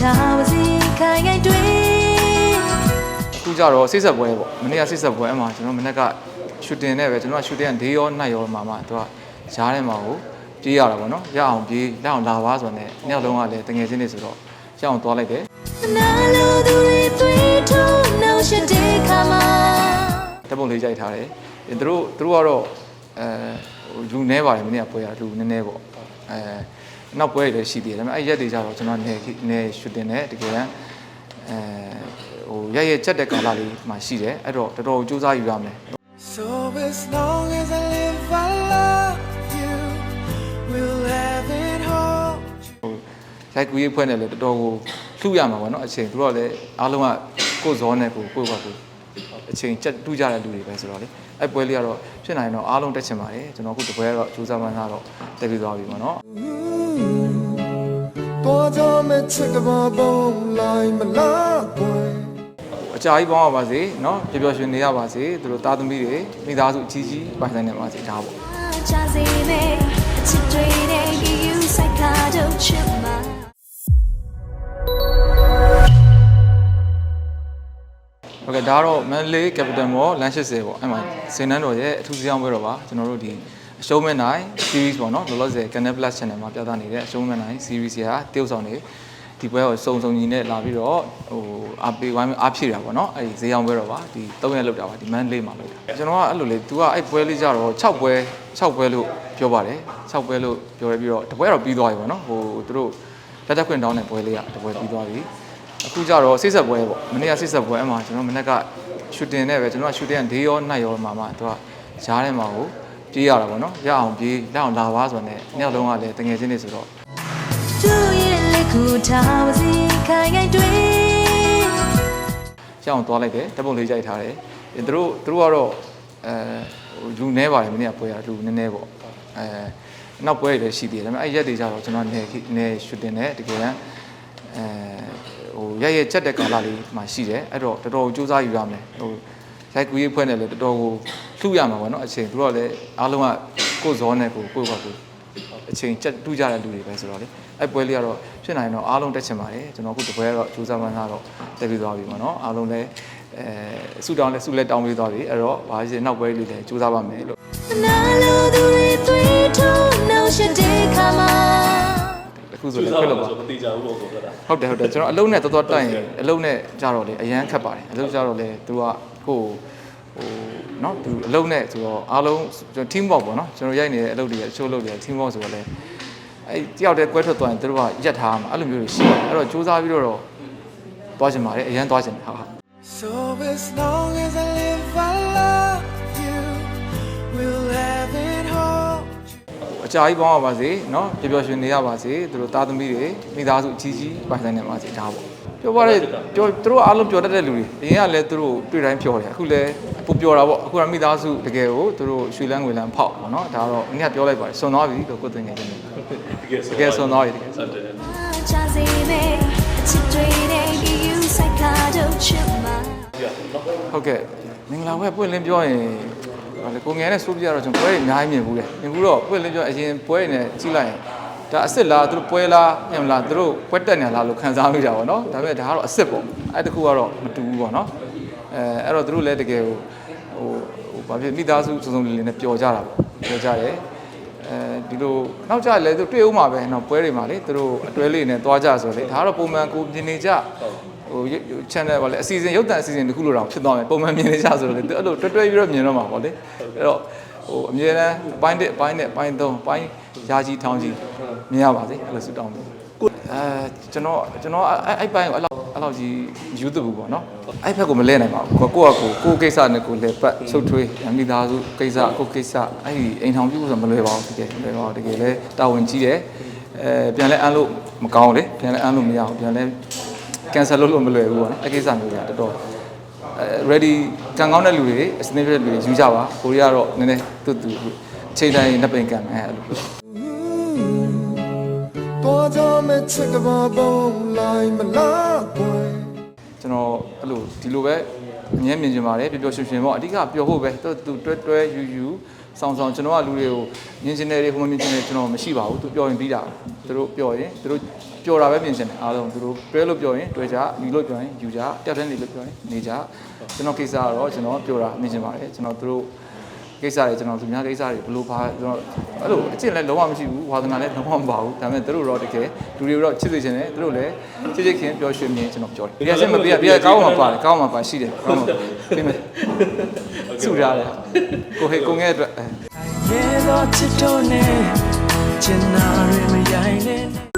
ထားပါစေခိုင်ခိုင်တွေ့အခုကြတော့စိတ်ဆက်ပွဲပေါ့မနေ့ကစိတ်ဆက်ပွဲအမှကျွန်တော်မနေ့ကရှူတင်နဲ့ပဲကျွန်တော်ကရှူတင်ကဒေးရောနှက်ရောမှာမှသူကရားထဲမှာကိုပြေးရတာပေါ့နော်ရအောင်ပြေးရအောင်လာပါဆိုတော့ねနှစ်ယောက်လုံးကလည်းတငယ်ချင်းတွေဆိုတော့ရအောင်သွားလိုက်တယ်နာလိုသူတွေတွေ့ထုံးနှောက်ရှက်တဲ့ခါမှာတပ်ပုံလေးကြိုက်ထားတယ်သူတို့သူတို့ကတော့အဲဟိုလူနေပါတယ်မနေ့ကပွဲရလူနည်းနည်းပေါ့အဲ နောက်ပွဲတွေလည်းရှိသေးတယ်ဒါပေမဲ့အဲ့ရက်တွေကြတော့ကျွန်တော်နေနေရှူတင်နဲ့တကယ်တမ်းအဲဟိုရရဲ့ချက်တဲ့ကာလလေးမှရှိတယ်အဲ့တော့တော်တော်စူးစမ်းယူရမယ် So as long as I live, I love you. We'll have it all. ဟိုရိုက်ကူရေးဖွဲ့နေလေတော်တော်ကိုလှူရမှာပေါ့နော်အချိန်သူတို့ကလည်းအားလုံးကကိုယ်ဇောနဲ့ကိုကိုယ့်ဘာကိုအချိန်ကြက်တူးကြတဲ့လူတွေပဲဆိုတော့လေအဲ့ပွဲလေးကတော့ဖြစ်နိုင်တော့အားလုံးတက်ချင်ပါတယ်ကျွန်တော်အခုတပွဲကတော့စူးစမ်းမှန်းတော့တက်ပြီးသွားပြီပေါ့နော် တော်ကြမဲ့ချစ်ကဘာပုံလိုက်မလားကွယ်အကြာကြီးပေါင်းရပါစေเนาะပျော်ပျော်ရွှင်နေရပါစေသူတို့သားသမီးတွေမိသားစုအကြီးကြီးပိုင်ဆိုင်နေပါစေဒါပေါ့ချစေမဲ့အချစ်တွေနဲ့ you psychado chip my ဟုတ်ကဲ့ဒါတော့မန်လေး capital mall လမ်း80ပေါ့အဲ့မှာဇင်နန်းတော်ရဲ့အထူးစည်းအောင်ပွဲတော့ပါကျွန်တော်တို့ဒီ အရှုံးမဲ့နိုင် series ပေါ့နော်လောလောဆယ် Canal Plus Channel မှာပြသနေတဲ့အရှုံးမဲ့နိုင် series ရာတရုပ်ဆောင်နေဒီပွဲကိုစုံစုံညီနဲ့လာပြီးတော့ဟိုအားပေးဝိုင်းအားဖြည့်တာပေါ့နော်အဲ့ဒီဈေးအောင်ပွဲတော်ပါဒီ၃ရက်လောက်တာပါဒီမန်လေးမှာလောက်တာကျွန်တော်ကအဲ့လိုလေ तू ကအဲ့ပွဲလေးကြတော့6ပွဲ6ပွဲလို့ပြောပါတယ်6ပွဲလို့ပြောရပြီးတော့တပွဲတော့ပြီးသွားပြီပေါ့နော်ဟိုသူတို့လက်တက်ခွင့်တောင်းတဲ့ပွဲလေးကတပွဲပြီးသွားပြီအခုကြတော့စိတ်ဆက်ပွဲပေါ့မနေ့ကစိတ်ဆက်ပွဲအမှကျွန်တော်မနေ့ကရှူတင်နဲ့ပဲကျွန်တော်ကရှူတင်ကဒေးရောနှက်ရောမှာမှသူကရားထဲမှာကို ပြေးရတာပေါ့နော်ရအောင်ပြေးရအောင်လာပါဆိုတော့ねနှစ်ယောက်လုံးကလည်းတငယ်ချင်းတွေဆိုတော့သူရဲ့လက်ခုထားပါစေခိုင်ခိုင်တွေ့ရအောင်သွားလိုက်တယ်တပ်ပုံလေးကြိုက်ထားတယ်သူတို့သူတို့ကတော့အဲဟိုလူနေပါတယ်မနေ့ကပွဲရလူနည်းနည်းပေါ့အဲနောက်ပွဲတွေလည်းရှိသေးတယ်ဒါပေမဲ့အဲ့ရက်တွေကြတော့ကျွန်တော်နေနေရှူတင်နဲ့တကယ်တမ်းအဲဟိုရရဲ့ချက်တဲ့ကာလလေးမှရှိတယ်အဲ့တော့တော်တော်စူးစမ်းယူရမယ်ဟို ရိုက်ကူရေးဖွဲ့နေလေတော်တော်ကိုလှူရမှာပေါ့နော်အချိန်သူတို့ကလည်းအားလုံးကကိုယ်ဇောနဲ့ကိုကိုယ့်ဘာကိုအချိန်ကြက်တူးကြတဲ့လူတွေပဲဆိုတော့လေအဲ့ပွဲလေးကတော့ဖြစ်နိုင်တော့အားလုံးတက်ချင်ပါတယ်ကျွန်တော်အခုတပွဲကတော့စူးစမ်းမှန်းတော့တက်ပြီးသွားပြီပေါ့နော်အားလုံးလည်းအဲဆူတောင်းလဲဆူလဲတောင်းပြီးသွားပြီအဲ့တော့ဘာဖြစ်နောက်ပွဲလေးလည်းစူးစမ်းပါမယ်လို့နာလိုသူတွေတွေ့ထုံးနှောက်ရှက်တဲ့ခါမှာအ ခုဆိုလည်းခွင့်လို့ပါမသိကြဘူးပေါ့ကွာဟုတ်တယ်ဟုတ်တယ်ကျွန်တော်အလုံးနဲ့တော်တော်တိုက်ရင်အလုံးနဲ့ကြတော့လေအရန်ခက်ပါတယ်အလုံးကြတော့လေသူကကိုဟိုနော်သူအလုံးနဲ့ဆိုတော့အားလုံး team work ပေါ့နော်ကျွန်တော်ရိုက်နေတဲ့အလုပ်တွေအချို့အလုပ်တွေ team work ဆိုတော့လေအဲ့တယောက်တည်းကွဲထွက်သွားရင်သူတို့ကရက်ထားမှာအဲ့လိုမျိုးတွေရှိတယ်အဲ့တော့စူးစမ်းပြီးတော့သွားချင်ပါတယ်အရန်သွားချင်တယ်ဟုတ် So as long as I live I love ကြာကြီးပေါင်းရပါစေเนาะပျော်ပျော်ရွှင်နေရပါစေသူတို့သားသမီးတွေမိသားစုအကြီးကြီးပိုင်ဆိုင်နေပါစေဒါပေါ့ပြောပါလေပြောသူတို့အားလုံးပြောတတ်တဲ့လူတွေအရင်ကလည်းသူတို့တွေ့တိုင်းပြောတယ်အခုလည်းပိုပြောတာပေါ့အခုကမိသားစုတကယ်ကိုသူတို့ရွှေလန်းငွေလန်းဖောက်ပေါ့เนาะဒါတော့အနည်းပြောလိုက်ပါတယ်စွန်သွားပြီလို့ကိုယ်တင်ငယ်ချင်းတွေ တကယ် တကယ်စွန်သွားပြီတကယ် ဟုတ်တယ် ချာစီနေအချစ်တွေနဲ့ယူဆိုင်ခါတော့ချစ်မှာ ဟုတ်ကဲ့မင်္ဂလာပွဲပွင့်လင်းပြောရင် ဟာလေကိုငယ်နဲ့ဆိုးပြရတော့ကျွန်တော်ပွဲတွေအများကြီးမြင်ဘူးလေမြင်ဘူးတော့ပွင့်လင်းပြောအရင်ပွဲတွေနဲ့ကြည့်လိုက်ရင်ဒါအစ်စ်လားသူတို့ပွဲလားညမလားသူတို့ပွဲတက်နေလားလို့ခံစားမိကြပါတော့ဒါပေမဲ့ဒါကတော့အစ်စ်ပေါ့အဲ့တခုကတော့မတူဘူးပေါ့နော်အဲအဲ့တော့သူတို့လည်းတကယ်ဟိုဟိုဟိုဘာဖြစ်မိသားစုစုံစုံလင်လင်နဲ့ပျော်ကြတာပေါ့ပျော်ကြတယ်အဲဒီလိုနောက်ကြလည်းသူတွေ့ဦးမှာပဲနော်ပွဲတွေမှာလေသူတို့အတွဲလေးနဲ့သွားကြဆိုလေဒါကတော့ပုံမှန်ကိုမြင်နေကြ ဟို channel ပါလေအစီအစဉ်ရုပ်သံအစီအစဉ်တစ်ခုလိုတောင်ဖြစ်သွားမယ်ပုံမှန်မြင်နေကြဆိုတော့လေသူအဲ့လိုတွဲတွဲပြီးတော့မြင်တော့မှာပေါ့လေအဲ့တော့ဟိုအမြဲတမ်းအပိုင်းတစ်အပိုင်းနဲ့အပိုင်းသုံးအပိုင်းရာကြီးထောင်းကြီးမြင်ရပါစေအဲ့လိုဆုတောင်းတယ်အဲကျွန်တော်ကျွန်တော်အဲ့အဲ့ပိုင်းကိုအဲ့လောက်အဲ့လောက်ကြီးယူသဘူးပေါ့နော်အဲ့ဘက်ကိုမလဲနိုင်ပါဘူးကိုကကိုကိုကိစ္စနဲ့ကိုလေပတ်ဆုတ်ထွေးမိသားစုကိစ္စကိုကိစ္စအဲ့ဒီအိမ်ထောင်ပြုဆိုမလွယ်ပါဘူးတကယ်လွယ်ပါဘူးတကယ်လဲတာဝန်ကြီးတယ်အဲပြန်လဲအမ်းလို့မကောင်းလေပြန်လဲအမ်းလို့မရအောင်ပြန်လဲ cancel လုပ်လို့မလွယ်ဘူးပေါ့နော်အကိစ္စမျိုးကတော်တော် ready ကံကောင်းတဲ့လူတွေအစနစ်ပြတဲ့လူတွေယူကြပါကိုရီးယားတော့နည်းနည်းတူတူချိန်တိုင်းနှစ်ပိန်ကန်မယ်အဲ့လိုတော်ကြမဲ့ချစ်တဘာဘုံလိုက်မလားကွယ်ကျွန်တော်အဲ့လိုဒီလိုပဲအငြင်းမြင်ချင်ပါတယ်ပျော်ပျော်ရွှင်ရွှင်ပေါ့အဓိကပျော်ဖို့ပဲသူတွဲတွဲယူယူ ဆောင်းဆောင်းကျွန်တော်ကလူတွေကိုမြင်ချင်တယ်တွေဟိုမမြင်ချင်တယ်ကျွန်တော်မရှိပါဘူးသူပြောရင်ပြီးတာသူတို့ပြောရင်သူတို့ပြောတာပဲမြင်ချင်တယ်အားလုံးသူတို့တွဲလို့ပြောရင်တွဲကြယူလို့ပြောရင်ယူကြတက်တဲ့နေလို့ပြောရင်နေကြကျွန်တော်ကိစ္စကတော့ကျွန်တော်ပြောတာမြင်ချင်ပါတယ်ကျွန်တော်သူတို့ကိစ္စတွေကျွန်တော်သူများကိစ္စတွေဘလို့ပါကျွန်တော်အဲ့လိုအကျင့်လည်းလုံးဝမရှိဘူးဝါသနာလည်းလုံးဝမပါဘူးဒါပေမဲ့သူတို့တော့တကယ်လူတွေတော့ချစ်စေချင်တယ်သူတို့လည်းချစ်ချစ်ခင်ပြောရွှင်မြင်ကျွန်တော်ပြောတယ်ဒီကစက်မပြရပြကောင်းမှပါတယ်ကောင်းမှပါရှိတယ်ကောင်းမှပြင်မယ် စုထားတယ်ကိုဟေကိုငဲအတွက်အဲ Yeah, lots of donate. Janare, me,